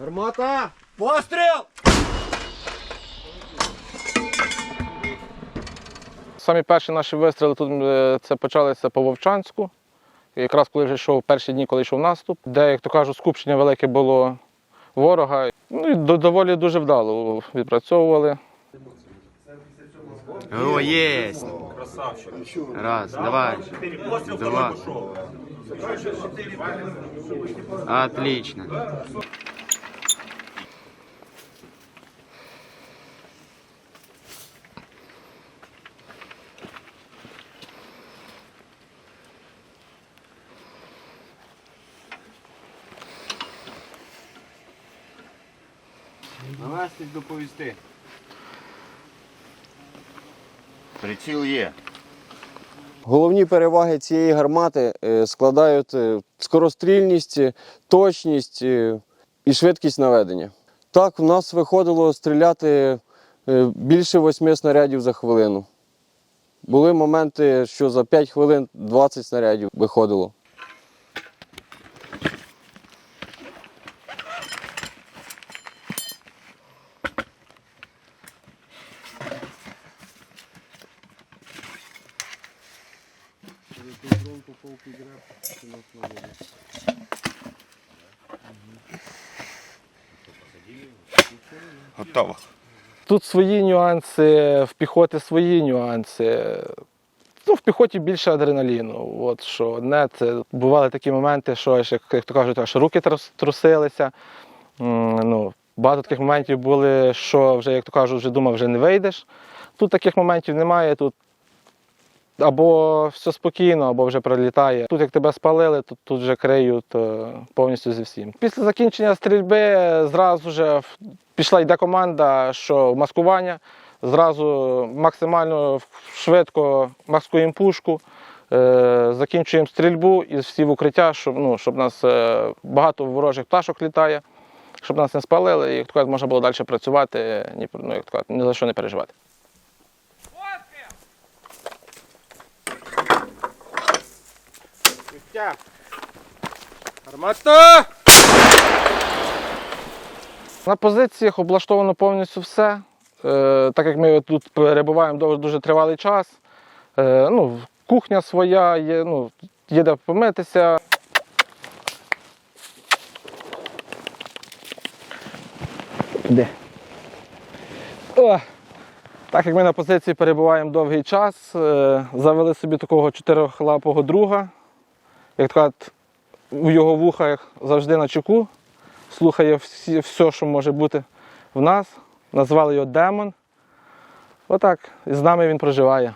Гармата! Постріл! Самі перші наші вистріли тут е, це почалися по Вовчанську. Якраз коли вже йшов перші дні, коли йшов наступ, де, як то кажуть, скупчення велике було ворога. Ну і доволі дуже вдало відпрацьовували. О, есть! Раз, давай. Два. Отлично. Навести доповісти. Приціл є. Головні переваги цієї гармати е, складають е, скорострільність, е, точність і швидкість наведення. Так, в нас виходило стріляти більше восьми снарядів за хвилину. Були моменти, що за 5 хвилин 20 снарядів виходило. Готово. Тут свої нюанси, в піхоті свої нюанси. Ну, в піхоті більше адреналіну. От що одне, це бували такі моменти, що як, як то кажуть, аж руки трусилися. Ну, багато таких моментів були, що вже, як то кажуть, вже думав, вже не вийдеш. Тут таких моментів немає. Тут або все спокійно, або вже пролітає. Тут, як тебе спалили, тут, тут вже криють е, повністю зі всім. Після закінчення стрільби зразу вже пішла йде команда, що маскування. Зразу максимально швидко маскуємо пушку, е, закінчуємо стрільбу і всі в укриття, щоб, ну, щоб нас е, багато ворожих пташок літає, щоб нас не спалили, і як то можна було далі працювати, ні, ну, як то ні за що не переживати. Гармата! На позиціях облаштовано повністю все. Е, так як ми тут перебуваємо дуже, дуже тривалий час. Е, ну, кухня своя, є, ну, є де помитися. Де? О! Так як ми на позиції перебуваємо довгий час, е, завели собі такого чотирьохлапого друга. Як кажуть, у його вухах завжди на чеку слухає всі, все, що може бути в нас. Назвали його Демон. Отак, і з нами він проживає.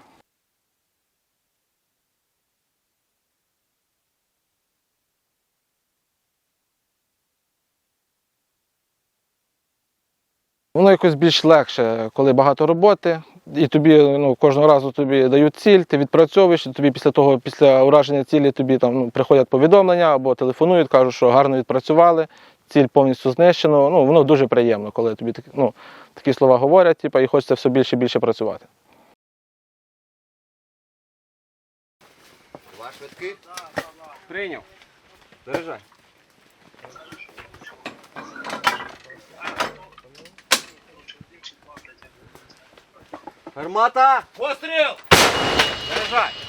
Воно якось більш легше, коли багато роботи, і тобі ну, кожного разу тобі дають ціль, ти відпрацьовуєш, і тобі після того, після ураження цілі тобі там ну, приходять повідомлення або телефонують, кажуть, що гарно відпрацювали, ціль повністю знищено. Ну, воно дуже приємно, коли тобі ну, такі слова говорять, типу, і хочеться все більше і більше працювати. Два швидки. Прийняв. Заряджай. Гармата! Постріл! Заряджай!